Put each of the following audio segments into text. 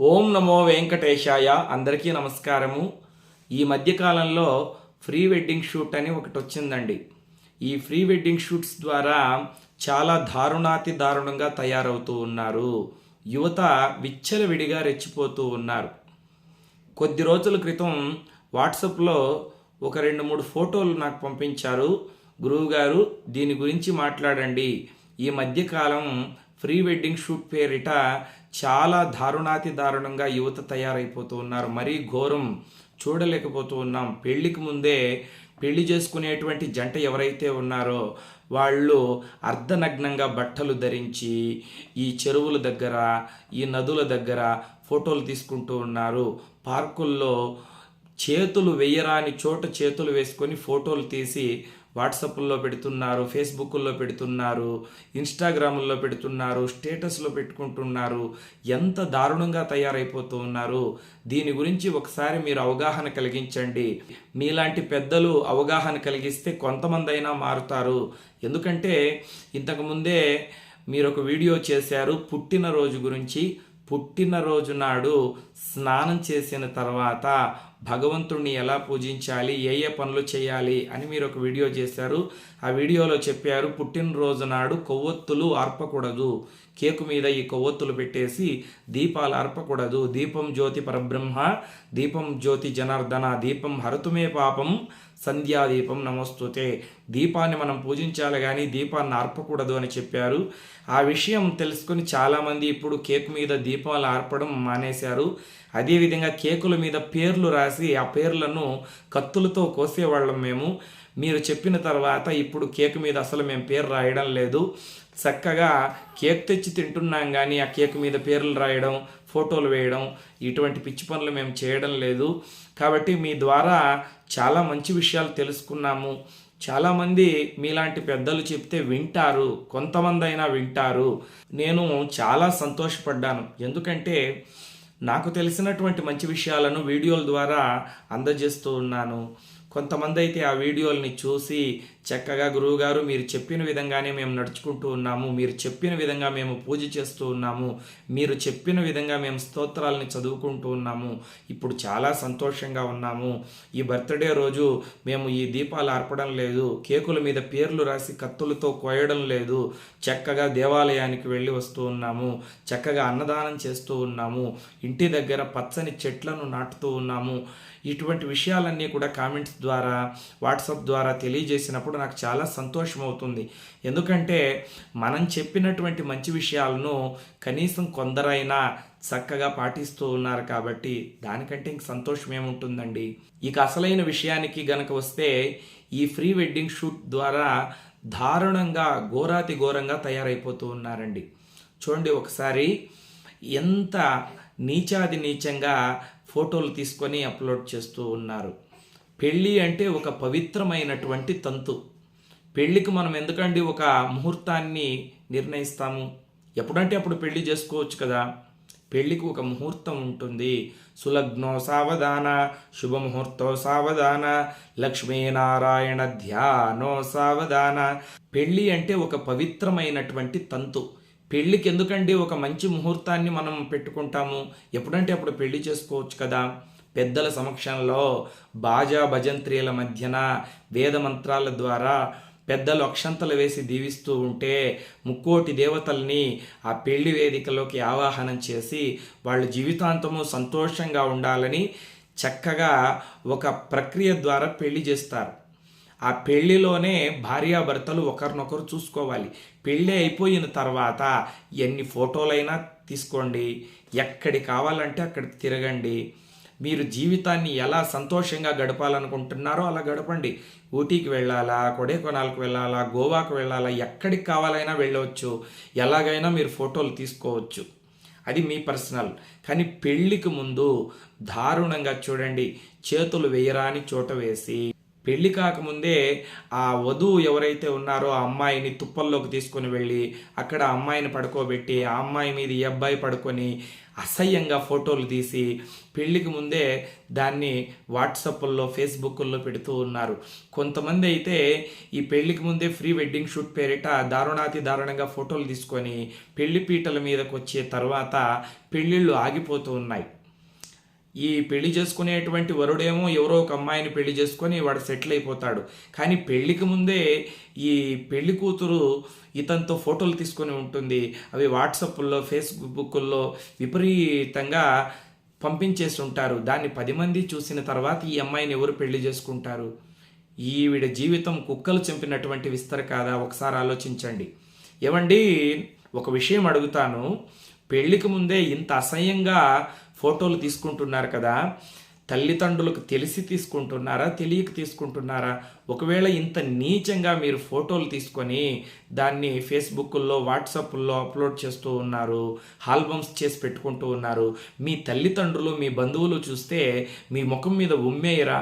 ఓం నమో వెంకటేశాయ. అందరికీ నమస్కారము. ఈ మధ్యకాలంలో ఫ్రీ వెడ్డింగ్ షూట్ అని ఒకటి వచ్చిందండి. ఈ ఫ్రీ వెడ్డింగ్ షూట్స్ ద్వారా చాలా దారుణాతి దారుణంగా తయారవుతూ ఉన్నారు. యువత విచ్చలవిడిగా రెచ్చిపోతూ ఉన్నారు. కొద్ది రోజుల క్రితం వాట్సాప్లో ఒక రెండు మూడు ఫోటోలు నాకు పంపించారు. గురువుగారు దీని గురించి మాట్లాడండి. ఈ మధ్యకాలం ప్రీ వెడ్డింగ్ షూట్ పేరిట చాలా దారుణాతి దారుణంగా యువత తయారైపోతూ ఉన్నారు. మరీ ఘోరం చూడలేకపోతూ ఉన్నాం. పెళ్ళికి ముందే పెళ్ళి చేసుకునేటువంటి జంట ఎవరైతే ఉన్నారో వాళ్ళు అర్ధనగ్నంగా బట్టలు ధరించి ఈ చెరువుల దగ్గర ఈ నదుల దగ్గర ఫోటోలు తీసుకుంటూ ఉన్నారు. పార్కుల్లో చేతులు వేయరాని చోట చేతులు వేసుకొని ఫోటోలు తీసి వాట్సాప్లో పెడుతున్నారు ఫేస్బుక్లో పెడుతున్నారు ఇన్స్టాగ్రాముల్లో పెడుతున్నారు స్టేటస్లో పెట్టుకుంటున్నారు. ఎంత దారుణంగా తయారైపోతూ ఉన్నారు. దీని గురించి ఒకసారి మీరు అవగాహన కలిగించండి. మీలాంటి పెద్దలు అవగాహన కలిగిస్తే కొంతమంది అయినా మారుతారు. ఎందుకంటే ఇంతకుముందే మీరు ఒక వీడియో చేశారు పుట్టినరోజు గురించి. పుట్టినరోజు నాడు స్నానం చేసిన తర్వాత భగవంతుణ్ణి ఎలా పూజించాలి ఏ ఏ పనులు చేయాలి అని మీరు ఒక వీడియో చేశారు. ఆ వీడియోలో చెప్పారు పుట్టినరోజు నాడు కొవ్వొత్తులు అర్పకూడదు కేకు మీద ఈ కొవ్వొత్తులు పెట్టేసి దీపాలు అర్పకూడదు దీపం జ్యోతి పరబ్రహ్మ దీపం జ్యోతి జనార్దన దీపం హరతుమే పాపం సంధ్యాదీపం నమస్తుతే. దీపాన్ని మనం పూజించాలి కానీ దీపాన్ని ఆర్పకూడదు అని చెప్పారు. ఆ విషయం తెలుసుకొని చాలామంది ఇప్పుడు కేక్ మీద దీపాలు ఆర్పడం మానేశారు. అదేవిధంగా కేకుల మీద పేర్లు రాసి ఆ పేర్లను కత్తులతో కోసేవాళ్ళం మేము. మీరు చెప్పిన తర్వాత ఇప్పుడు కేక్ మీద అసలు మేము పేరు రాయడం లేదు. చక్కగా కేక్ తెచ్చి తింటున్నాం కానీ ఆ కేక్ మీద పేర్లు రాయడం ఫోటోలు వేయడం ఇటువంటి పిచ్చి పనులు మేము చేయడం లేదు. కాబట్టి మీ ద్వారా చాలా మంచి విషయాలు తెలుసుకున్నాము. చాలామంది మీలాంటి పెద్దలు చెప్తే వింటారు. కొంతమంది అయినా వింటారు. నేను చాలా సంతోషపడ్డాను. ఎందుకంటే నాకు తెలిసినటువంటి మంచి విషయాలను వీడియోల ద్వారా అందజేస్తూ ఉన్నాను. కొంతమంది అయితే ఆ వీడియోల్ని చూసి చక్కగా గురువుగారు మీరు చెప్పిన విధంగానే మేము నడుచుకుంటూ ఉన్నాము మీరు చెప్పిన విధంగా మేము పూజ చేస్తూ ఉన్నాము మీరు చెప్పిన విధంగా మేము స్తోత్రాలని చదువుకుంటూ ఉన్నాము ఇప్పుడు చాలా సంతోషంగా ఉన్నాము. ఈ బర్త్డే రోజు మేము ఈ దీపాలు ఆర్పడం లేదు కేకుల మీద పేర్లు రాసి కత్తులతో కోయడం లేదు చక్కగా దేవాలయానికి వెళ్ళి వస్తూ ఉన్నాము చక్కగా అన్నదానం చేస్తూ ఉన్నాము ఇంటి దగ్గర పచ్చని చెట్లను నాటుతూ ఉన్నాము. ఇటువంటి విషయాలన్నీ కూడా కామెంట్స్ ద్వారా వాట్సాప్ ద్వారా తెలియజేసినప్పుడు నాకు చాలా సంతోషం అవుతుంది ఎందుకంటే మనం చెప్పినటువంటి మంచి విషయాలను కనీసం కొందరైనా చక్కగా పాటిస్తూ ఉన్నారు కాబట్టి దానికంటే ఇంక సంతోషం ఏముంటుందండి? ఇక అసలైన విషయానికి గనక వస్తే ఈ ఫ్రీ వెడ్డింగ్ షూట్ ద్వారా దారుణంగా ఘోరాతి ఘోరంగా తయారైపోతూ ఉన్నారండి. చూడండి ఒకసారి ఎంత నీచాది నీచంగా ఫోటోలు తీసుకొని అప్లోడ్ చేస్తూ ఉన్నారు. పెళ్ళి అంటే ఒక పవిత్రమైనటువంటి తంతు. పెళ్ళికి మనం ఎందుకండి ఒక ముహూర్తాన్ని నిర్ణయిస్తాము? ఎప్పుడంటే అప్పుడు పెళ్ళి చేసుకోవచ్చు కదా. పెళ్ళికి ఒక ముహూర్తం ఉంటుంది. సులగ్నో సావధాన శుభముహూర్తో సావధాన లక్ష్మీనారాయణ ధ్యానో సావధాన. పెళ్ళి అంటే ఒక పవిత్రమైనటువంటి తంతు. పెళ్ళికి ఎందుకండి ఒక మంచి ముహూర్తాన్ని మనం పెట్టుకుంటాము? ఎప్పుడంటే అప్పుడు పెళ్ళి చేసుకోవచ్చు కదా. పెద్దల సమక్షంలో బాజా భజంత్రీల మధ్యన వేద మంత్రాల ద్వారా పెద్దలు అక్షంతలు వేసి దీవిస్తూ ఉంటే ముక్కోటి దేవతల్ని ఆ పెళ్ళి వేదికలోకి ఆవాహనం చేసి వాళ్ళ జీవితాంతము సంతోషంగా ఉండాలని చక్కగా ఒక ప్రక్రియ ద్వారా పెళ్ళి చేస్తారు. ఆ పెళ్ళిలోనే భార్యాభర్తలు ఒకరినొకరు చూసుకోవాలి. పెళ్ళి అయిపోయిన తర్వాత ఎన్ని ఫోటోలైనా తీసుకోండి. ఎక్కడి కావాలంటే అక్కడ తిరగండి. మీరు జీవితాన్ని ఎలా సంతోషంగా గడపాలనుకుంటున్నారో అలా గడపండి. ఊటీకి వెళ్ళాలా కొడైకొనాలకు వెళ్ళాలా గోవాకు వెళ్ళాలా ఎక్కడికి కావాలైనా వెళ్ళవచ్చు. ఎలాగైనా మీరు ఫోటోలు తీసుకోవచ్చు. అది మీ పర్సనల్. కానీ పెళ్ళికి ముందు దారుణంగా చూడండి. చేతులు వేయరాని చోట వేసి పెళ్ళి కాకముందే ఆ వధువు ఎవరైతే ఉన్నారో ఆ అమ్మాయిని తుప్పల్లోకి తీసుకొని వెళ్ళి అక్కడ అమ్మాయిని పడుకోబెట్టి ఆ అమ్మాయి మీద ఈ అబ్బాయి పడుకొని అసహ్యంగా ఫోటోలు తీసి పెళ్ళికి ముందే దాన్ని వాట్సాప్ల్లో ఫేస్బుక్ల్లో పెడుతూ ఉన్నారు. కొంతమంది అయితే ఈ పెళ్ళికి ముందే ఫ్రీ వెడ్డింగ్ షూట్ పేరిట దారుణాతి దారుణంగా ఫోటోలు తీసుకొని పెళ్ళి పీటల మీదకు వచ్చే తర్వాత పెళ్ళిళ్ళు ఆగిపోతూ ఉన్నాయి. ఈ పెళ్ళి చేసుకునేటువంటి వరుడేమో ఎవరో ఒక అమ్మాయిని పెళ్ళి చేసుకొని వాడు సెటిల్ అయిపోతాడు. కానీ పెళ్ళికి ముందే ఈ పెళ్ళి కూతురు ఇతనితో ఫోటోలు తీసుకొని ఉంటుంది. అవి వాట్సాప్లో ఫేస్బుక్లో విపరీతంగా పంపించేసి ఉంటారు. దాన్ని పది మంది చూసిన తర్వాత ఈ అమ్మాయిని ఎవరు పెళ్ళి చేసుకుంటారు? ఈవిడ జీవితం కుక్కలు చంపినటువంటి విస్తర కాదా? ఒకసారి ఆలోచించండి. ఏమండి ఒక విషయం అడుగుతాను. పెళ్ళికి ముందే ఇంత అసహ్యంగా ఫోటోలు తీసుకుంటున్నారు కదా తల్లిదండ్రులకు తెలిసి తీసుకుంటున్నారా తెలియక తీసుకుంటున్నారా? ఒకవేళ ఇంత నీచంగా మీరు ఫోటోలు తీసుకొని దాన్ని ఫేస్బుక్లో వాట్సాప్లో అప్లోడ్ చేస్తూ ఉన్నారు ఆల్బమ్స్ చేసి పెట్టుకుంటూ ఉన్నారు మీ తల్లిదండ్రులు మీ బంధువులు చూస్తే మీ ముఖం మీద ఉమ్మేయరా?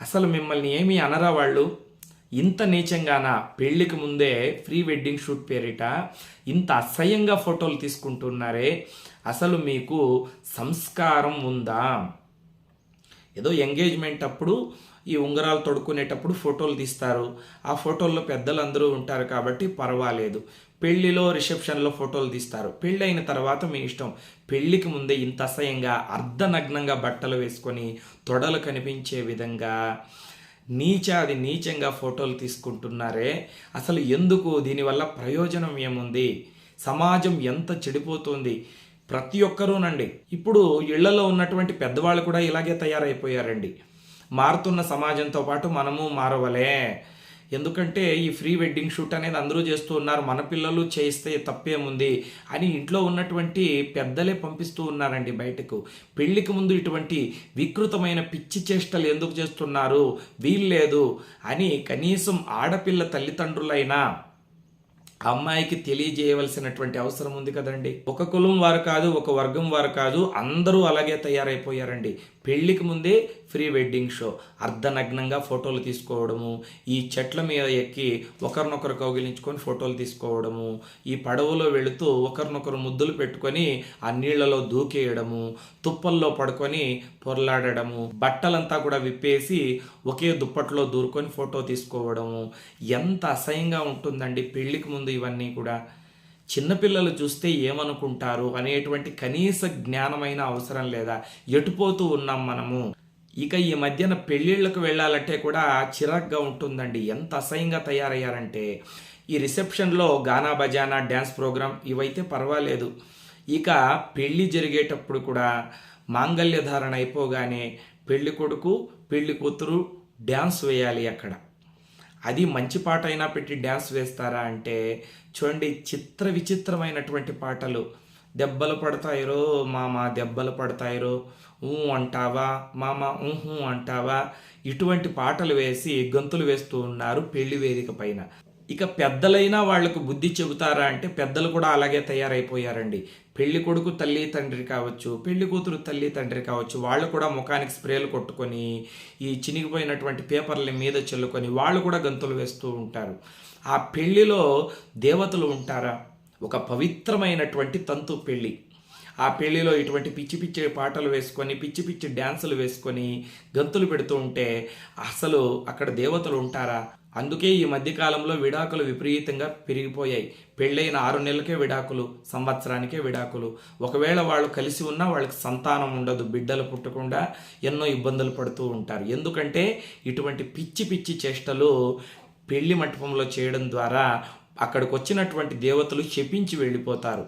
అసలు మిమ్మల్ని ఏమీ అనరా వాళ్ళు? ఇంత నీచంగానా? పెళ్ళికి ముందే ప్రీ వెడ్డింగ్ షూట్ పేరిట ఇంత అసహ్యంగా ఫోటోలు తీసుకుంటున్నారే? అసలు మీకు సంస్కారం ఉందా? ఏదో ఎంగేజ్మెంట్ అప్పుడు ఈ ఉంగరాలు తొడుక్కునేటప్పుడు ఫోటోలు తీస్తారు. ఆ ఫోటోల్లో పెద్దలు అందరూ ఉంటారు కాబట్టి పర్వాలేదు. పెళ్ళిలో రిసెప్షన్లో ఫోటోలు తీస్తారు. పెళ్ళి అయిన తర్వాత మీ ఇష్టం. పెళ్ళికి ముందే ఇంత అసహ్యంగా అర్ధనగ్నంగా బట్టలు వేసుకొని తొడలు కనిపించే విధంగా నీచాది నీచంగా ఫోటోలు తీసుకుంటున్నారే. అసలు ఎందుకు? దీనివల్ల ప్రయోజనం ఏముంది? సమాజం ఎంత చెడిపోతుంది? ప్రతి ఒక్కరూనండి. ఇప్పుడు ఇళ్ళలో ఉన్నటువంటి పెద్దవాళ్ళు కూడా ఇలాగే తయారైపోయారండి. మారుతున్న సమాజంతో పాటు మనము మారవలే. ఎందుకంటే ఈ ఫ్రీ వెడ్డింగ్ షూట్ అనేది అందరూ చేస్తూ ఉన్నారు మన పిల్లలు చేస్తే తప్పేముంది అని ఇంట్లో ఉన్నటువంటి పెద్దలే పంపిస్తూ ఉన్నారండి బయటకు. పెళ్ళికి ముందు ఇటువంటి వికృతమైన పిచ్చి చేష్టలు ఎందుకు చేస్తున్నారు? వీల్లేదు అని కనీసం ఆడపిల్ల తల్లిదండ్రులైనా అమ్మాయికి తెలియజేయవలసినటువంటి అవసరం ఉంది కదండి. ఒక కులం వారు కాదు ఒక వర్గం వారు కాదు అందరూ అలాగే తయారైపోయారండి. పెళ్ళికి ముందే ప్రీ వెడ్డింగ్ షో. అర్ధనగ్నంగా ఫోటోలు తీసుకోవడము ఈ చెట్ల మీద ఎక్కి ఒకరినొకరు కౌగిలించుకొని ఫోటోలు తీసుకోవడము ఈ పడవలో వెళుతూ ఒకరినొకరు ముద్దులు పెట్టుకొని ఆ నీళ్ళలో దూకేయడము తుప్పల్లో పడుకొని పొరలాడడము బట్టలంతా కూడా విప్పేసి ఒకే దుప్పట్లో దూరుకొని ఫోటో తీసుకోవడము. ఎంత అసహ్యంగా ఉంటుందండి పెళ్ళికి ముందు ఇవన్నీ కూడా. చిన్నపిల్లలు చూస్తే ఏమనుకుంటారు అనేటువంటి కనీస జ్ఞానమైన అవసరం లేదా? ఎటుపోతూ ఉన్నాం మనము? ఇక ఈ మధ్యన పెళ్ళిళ్ళకు వెళ్ళాలంటే కూడా చిరాగ్గా ఉంటుందండి. ఎంత అసహ్యంగా తయారయ్యారంటే ఈ రిసెప్షన్లో గానా బజానా డ్యాన్స్ ప్రోగ్రామ్ ఇవైతే పర్వాలేదు. ఇక పెళ్ళి జరిగేటప్పుడు కూడా మాంగళ్య ధారణ అయిపోగానే పెళ్ళి కొడుకు పెళ్ళి కూతురు డ్యాన్స్ వేయాలి అక్కడ. అది మంచి పాట అయినా పెట్టి డ్యాన్స్ వేస్తారా అంటే చూడండి చిత్ర విచిత్రమైనటువంటి పాటలు. దెబ్బలు పడతాయిరో మామ దెబ్బలు పడతాయిరో. ఊ అంటావా మామ ఊహు అంటావా? ఇటువంటి పాటలు వేసి గంతులు వేస్తూ ఉన్నారు పెళ్ళి వేదిక పైన. ఇక పెద్దలైనా వాళ్ళకు బుద్ధి చెబుతారా అంటే పెద్దలు కూడా అలాగే తయారైపోయారండి. పెళ్ళి కొడుకు తల్లి తండ్రి కావచ్చు పెళ్ళి కూతురు తల్లి తండ్రి కావచ్చు వాళ్ళు కూడా ముఖానికి స్ప్రేలు కొట్టుకొని ఈ చినిగిపోయినటువంటి పేపర్ల మీద చల్లుకొని వాళ్ళు కూడా గంతులు వేస్తూ ఉంటారు. ఆ పెళ్ళిలో దేవతలు ఉంటారా? ఒక పవిత్రమైనటువంటి తంతు పెళ్ళి. ఆ పెళ్ళిలో ఇటువంటి పిచ్చి పిచ్చి పాటలు వేసుకొని పిచ్చి పిచ్చి డ్యాన్సులు వేసుకొని గంతులు పెడుతూ ఉంటే అసలు అక్కడ దేవతలు ఉంటారా? అందుకే ఈ మధ్యకాలంలో విడాకులు విపరీతంగా పెరిగిపోయాయి. పెళ్ళైన ఆరు నెలలకే విడాకులు సంవత్సరానికే విడాకులు. ఒకవేళ వాళ్ళు కలిసి ఉన్నా వాళ్ళకి సంతానం ఉండదు బిడ్డలు పుట్టకుండా ఎన్నో ఇబ్బందులు పడుతూ ఉంటారు. ఎందుకంటే ఇటువంటి పిచ్చి పిచ్చి చేష్టలు పెళ్ళి మంటపంలో చేయడం ద్వారా అక్కడికి వచ్చినటువంటి దేవతలు శపించి వెళ్ళిపోతారు.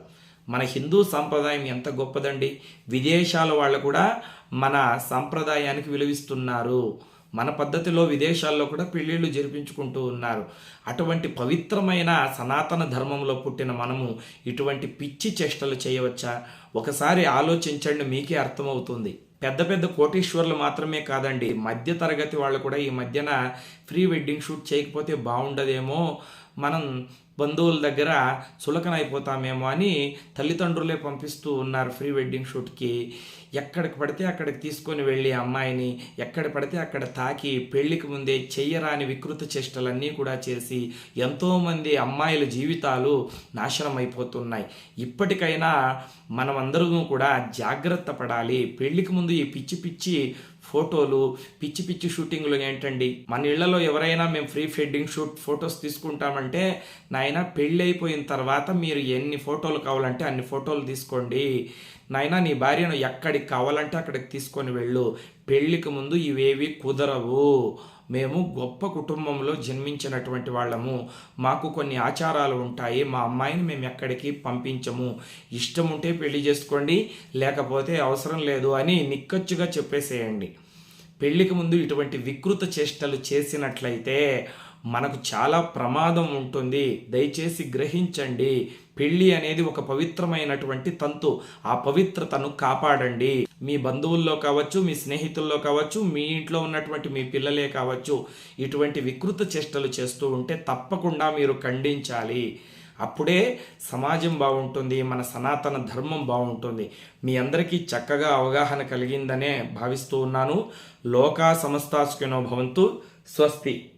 మన హిందూ సాంప్రదాయం ఎంత గొప్పదండి. విదేశాల వాళ్ళు కూడా మన సాంప్రదాయానికి విలువిస్తున్నారు. మన పద్ధతిలో విదేశాల్లో కూడా పెళ్ళిళ్ళు జరిపించుకుంటూ ఉన్నారు. అటువంటి పవిత్రమైన సనాతన ధర్మంలో పుట్టిన మనము ఇటువంటి పిచ్చి చేష్టలు చేయవచ్చా? ఒకసారి ఆలోచించండి మీకే అర్థమవుతుంది. పెద్ద పెద్ద కోటీశ్వర్లు మాత్రమే కాదండి మధ్య తరగతి వాళ్ళు కూడా ఈ మధ్యన ప్రీ వెడ్డింగ్ షూట్ చేయకపోతే బాగుండదేమో. మనం బంధువుల దగ్గర సులకనైపోతామేమో అని తల్లిదండ్రులే పంపిస్తూ ఉన్నారు ప్రీ వెడ్డింగ్ షూట్కి. ఎక్కడికి పడితే అక్కడికి తీసుకొని వెళ్ళి అమ్మాయిని ఎక్కడ పడితే అక్కడ తాకి పెళ్ళికి ముందే చెయ్యరాని వికృత చేష్టలన్నీ కూడా చేసి ఎంతోమంది అమ్మాయిల జీవితాలు నాశనం అయిపోతున్నాయి ఇప్పటికైనా మనమందరం కూడా జాగ్రత్త పడాలి. పెళ్ళికి ముందు ఈ పిచ్చి పిచ్చి ఫోటోలు పిచ్చి పిచ్చి షూటింగ్లు ఏంటండి? మన ఇళ్ళలో ఎవరైనా మేము ఫ్రీ వెడ్డింగ్ షూట్ ఫొటోస్ తీసుకుంటామంటే నాయన పెళ్ళి అయిపోయిన తర్వాత మీరు ఎన్ని ఫోటోలు కావాలంటే అన్ని ఫోటోలు తీసుకోండి. నాయన నీ భార్యను ఎక్కడికి కావాలంటే అక్కడికి తీసుకొని వెళ్ళు. పెళ్ళికి ముందు ఇవేవి కుదరవు. మేము గొప్ప కుటుంబంలో జన్మించినటువంటి వాళ్ళము. మాకు కొన్ని ఆచారాలు ఉంటాయి. మా అమ్మాయిని మేము ఎక్కడికి పంపించము. ఇష్టం ఉంటే పెళ్ళి చేసుకోండి లేకపోతే అవసరం లేదు అని నిక్కచ్చుగా చెప్పేసేయండి. పెళ్ళికి ముందు ఇటువంటి వికృత చేష్టలు చేసినట్లయితే మనకు చాలా ప్రమాదం ఉంటుంది. దయచేసి గ్రహించండి. పెళ్ళి అనేది ఒక పవిత్రమైనటువంటి తంతు. ఆ పవిత్రతను కాపాడండి. మీ బంధువుల్లో కావచ్చు మీ స్నేహితుల్లో కావచ్చు మీ ఇంట్లో ఉన్నటువంటి మీ పిల్లలే కావచ్చు ఇటువంటి వికృత చేష్టలు చేస్తూ ఉంటే తప్పకుండా మీరు ఖండించాలి. అప్పుడే సమాజం బాగుంటుంది మన సనాతన ధర్మం బాగుంటుంది. మీ అందరికీ చక్కగా అవగాహన కలిగిందనే భావిస్తూ ఉన్నాను. లోకా సమస్తాస్కినో భవంతు. స్వస్తి.